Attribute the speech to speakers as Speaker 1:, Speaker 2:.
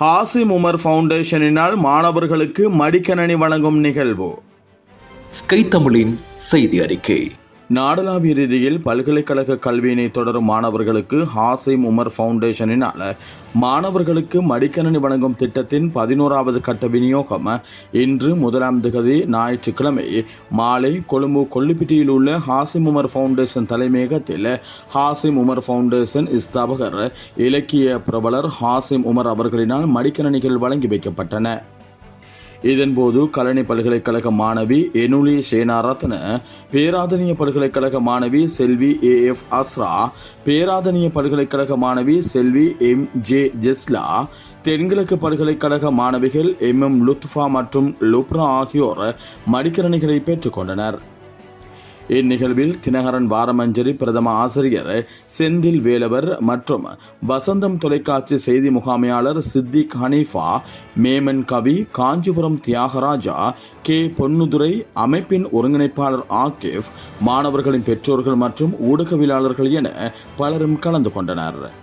Speaker 1: Hashim Umar ஃபவுண்டேஷனினால் மாணவர்களுக்கு மடிக்கணனி வழங்கும் நிகழ்வு.
Speaker 2: ஸ்கை தமிழின் செய்தி அறிக்கை.
Speaker 1: நாடளாவிய ரீதியில் பல்கலைக்கழக கல்வியினை தொடரும் மாணவர்களுக்கு ஹாசிம் உமர் ஃபவுண்டேஷனினால் மாணவர்களுக்கு மடிக்கணனி வழங்கும் திட்டத்தின் பதினோராவது கட்ட விநியோகம் இன்று முதலாம் திகதி ஞாயிற்றுக்கிழமை. மாலை கொழும்பு கொல்லுப்பிட்டியில் உள்ள ஹாசிம் உமர் ஃபவுண்டேஷன் தலைமையகத்தில் ஹாசிம் உமர் ஃபவுண்டேஷன் ஸ்தாபகர் இலக்கிய பிரபலர் ஹாசிம் உமர் அவர்களினால் மடிக்கணினிகள் வழங்கி வைக்கப்பட்டன. இதன்போது கலனி பல்கலைக்கழக மாணவி எனுலி சேனாரத்ன பேராதனிய பல்கலைக்கழக மாணவி செல்வி ஏ எஃப் அஸ்ரா பேராதனிய பல்கலைக்கழக மாணவி செல்வி எம் ஜே ஜெஸ்லா தென்கிழக்கு பல்கலைக்கழக மாணவிகள் எம் எம் லுத்ஃபா மற்றும் லுப்ரா ஆகியோர் மடிக்கணினிகளை பெற்றுக்கொண்டனர் இந்நிகழ்வில் தினகரன் வாரமஞ்சரி பிரதம ஆசிரியர் செந்தில் வேலவர் மற்றும் வசந்தம் தொலைக்காட்சி செய்தி முகாமையாளர் சித்திக் ஹனீஃபா மேமன் கவி காஞ்சிபுரம் தியாகராஜா கே. பொன்னுதுரை அமைப்பின் ஒருங்கிணைப்பாளர் ஆகிப் மாணவர்களின் பெற்றோர்கள் மற்றும் ஊடகவியலாளர்கள் என பலரும் கலந்து கொண்டனர்.